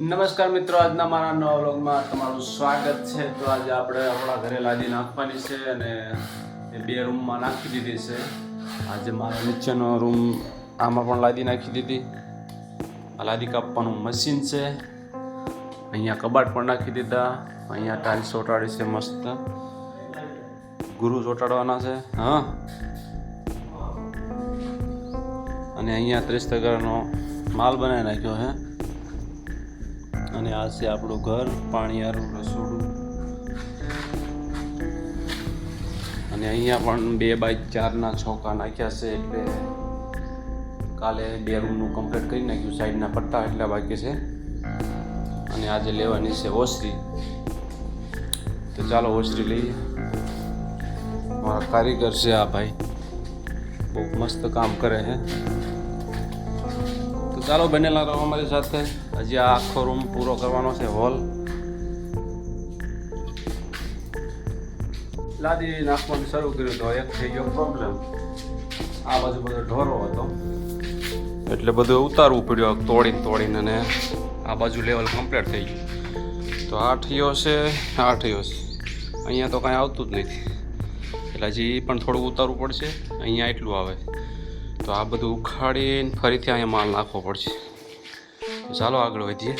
નમસ્કાર મિત્રો, આજના મારા નવા વ્લોગમાં તમારું સ્વાગત છે. તો આજે આપણે આપણા ઘરે લાદી નાખવાની છે અને એ બે રૂમમાં નાખી દીધી છે. આજે મારા નીચેનો રૂમ આમાં પણ લાદી નાખી દીધી. આ લાદી કાપવાનું મશીન છે. અહીંયા કબાટ પણ નાખી દીધા. અહીંયા ટાઇલ્સ ચોટાડી છે મસ્ત. ગુરુ ચોટાડવાના છે. હા. અને અહીંયા ત્રીસ ટકાનો માલ બનાવી નાખ્યો છે. અને આ છે આપણું ઘર, પાણીયારું રસોડું. અને અહીંયા પણ બે બાય ચારના છોકા નાખ્યા છે એટલે કાલે બે રૂમનું કમ્પ્લીટ કરી નાખ્યું, સાઈડના પટ્ટા એટલા બાકી છે. અને આજે લેવાની છે ઓસરી. તો ચાલો ઓસરી લઈએ. મારા કારીગર છે આ ભાઈ. બહુ મસ્ત કામ કરે છે. તો ચાલો બનેલા રહો અમારી સાથે. હજી આ આખો રૂમ પૂરો કરવાનો છે હોલ. લાદી નાખવાનું શરૂ કર્યું તો એક થઈ ગયો પ્રોબ્લેમ આ બાજુ બધો ઢોરો હતો. એટલે બધું ઉતારવું પડ્યું તોડીને તોડીને અને આ બાજુ લેવલ કમ્પ્લીટ થઈ ગયું. તો આ ઠીયો છે, આ ઠીયો છે. અહીંયા તો કાંઈ આવતું જ નથી. એટલે હજી પણ થોડું ઉતારવું પડશે. અહીંયા એટલું આવે. તો આ બધું ઉખાડીને ફરીથી અહીંયા માલ નાખવો પડશે. ચાલો આગળ વધીએ.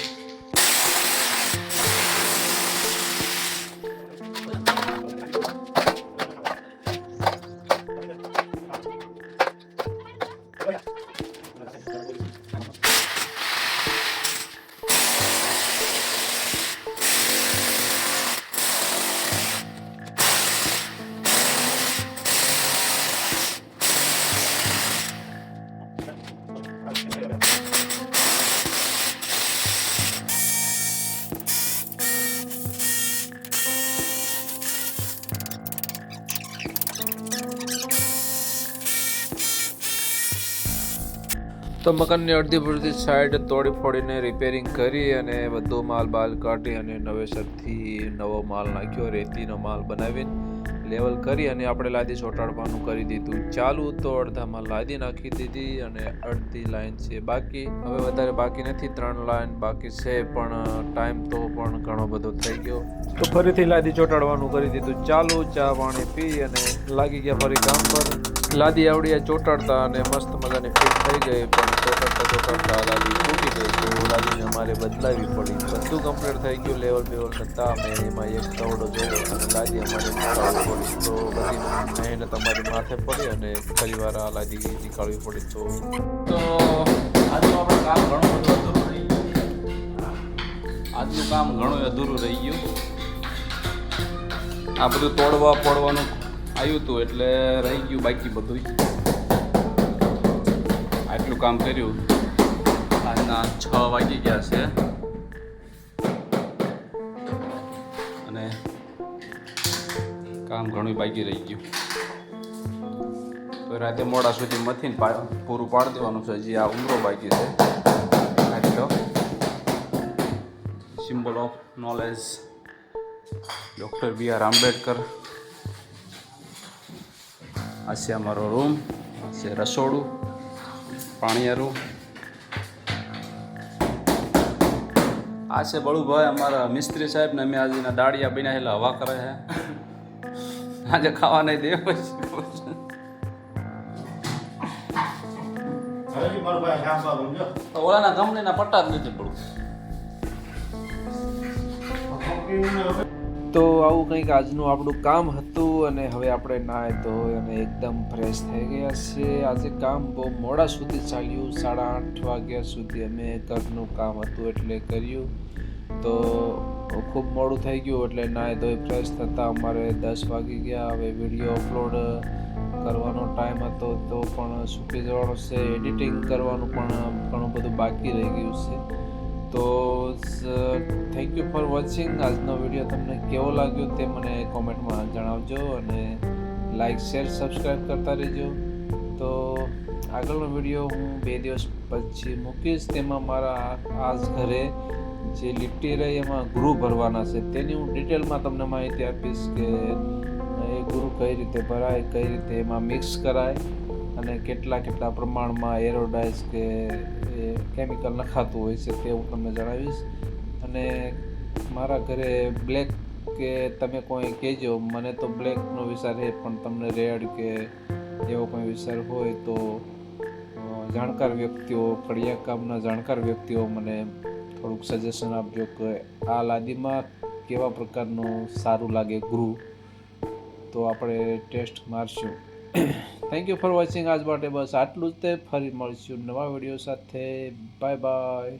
તો મકાનની અડધી પૂરતી સાઈડ તોડી ફોડીને રિપેરિંગ કરી અને બધો માલ બાલ કાઢી અને નવેસરથી નવો માલ નાખ્યો, રેતીનો માલ બનાવીને લેવલ કરી અને આપણે લાદી ચોંટાડવાનું કરી દીધું. ચાલુ તો અડધામાં લાદી નાખી દીધી અને અડધી લાઈન છે બાકી. હવે વધારે બાકી નથી, ત્રણ લાઈન બાકી છે, પણ ટાઈમ તો પણ ઘણો બધો થઈ ગયો. તો ફરીથી લાદી ચોંટાડવાનું કરી દીધું. ચાલુ ચા પાણી પી અને લાગી ગયા ફરી કામ પર. લાદી આવડી ચોંટાડતા અને મસ્ત મજાની ફિટ થઈ ગઈ પણ ચોંટાડતા ચોંટાડતા લાદી ફૂટી ગઈ તો લાલીને અમારે બદલાવી પડી બધું કમ્પ્લીટ થઈ ગયું લેવલ બેવલ નતા અમે એમાં એક તવડો જોયો અને લાદી અમારે નીકાળવી પડી તો બધી મહેનત અમારી માથે પડી અને ફરીવાર આ લાદી નીકાળવી પડી તો આજનું કામ ઘણું આજનું કામ ઘણું અધૂરું રહી ગયું આ બધું તોડવા, પડવાનું આવ્યું હતું એટલે રહી ગયું બાકી બધું આટલું કામ કર્યું. આજના છ વાગી ગયા છે. અને કામ ઘણું બાકી રહી ગયું. તો રાતે મોડા સુધી મથીને પૂરું પાડી દેવાનું છે. હજી આ ઉમરો બાકી છે. આટલો symbol of knowledge doctor B R Ambedkar. આ છે અમારો રૂમ છે રસોડું. પાણીયારું. આ છે બળુભાઈ અમારા મિસ્ત્રી સાહેબ ને અમે આજે દાળિયા બનાવેલા હવા કરે છે. આજે ખાવા નહીં દે પછી ઓલાના ગમણીના પટ્ટા જ નથી પડવું તો આવું કંઈક આજનું આપણું કામ હતું અને હવે આપણે નાય ધોઈ અને એકદમ ફ્રેશ થઈ ગયા છે આજે કામ બહુ મોડા સુધી ચાલ્યું. સાડા આઠ વાગ્યા સુધી અમે ઘરનું કામ હતું એટલે કર્યું. તો ખૂબ મોડું થઈ ગયું એટલે નાય ધોઈ ફ્રેશ થતાં અમારે દસ વાગી ગયા. હવે વીડિયો અપલોડ કરવાનો ટાઈમ હતો તો પણ સૂકી જવાનો છે. એડિટિંગ કરવાનું પણ ઘણું બધું બાકી રહી ગયું છે. તો થેન્ક યુ ફોર વોચિંગ આજનો વીડિયો તમને કેવો લાગ્યો તે મને કોમેન્ટમાં જણાવજો અને લાઈક શેર સબસ્ક્રાઈબ કરતા રહેજો. તો આગળનો વીડિયો હું બે દિવસ પછી મૂકીશ. તેમાં મારા આજ ઘરે જે લીટી રહી એમાં ગુરુ ભરવાના છે. તેની હું ડિટેલમાં તમને માહિતી આપીશ કે એ ગુરુ કઈ રીતે ભરાય, કઈ રીતે એમાં મિક્સ કરાય. અને કેટલા કેટલા પ્રમાણમાં એરોડાઇઝ કે કેમિકલ નખાતું હોય છે તે હું તમને જણાવીશ. અને મારા ઘરે બ્લેક કે તમે કોઈ કહેજો, મને તો બ્લેકનો વિચાર છે, પણ તમને રેડ કે એવો કોઈ વિચાર હોય તો જાણકાર વ્યક્તિઓ ફળિયા કામના જાણકાર વ્યક્તિઓ મને થોડુંક સજેશન આપજો કે આ લાદીમાં કેવા પ્રકારનું સારું લાગે, ગ્રુ. તો આપણે ટેસ્ટ મારશું. થેન્ક યુ ફોર વોચિંગ આજ માટે બસ આટલું જ તે ફરી મળીશું નવા વીડિયો સાથે બાય બાય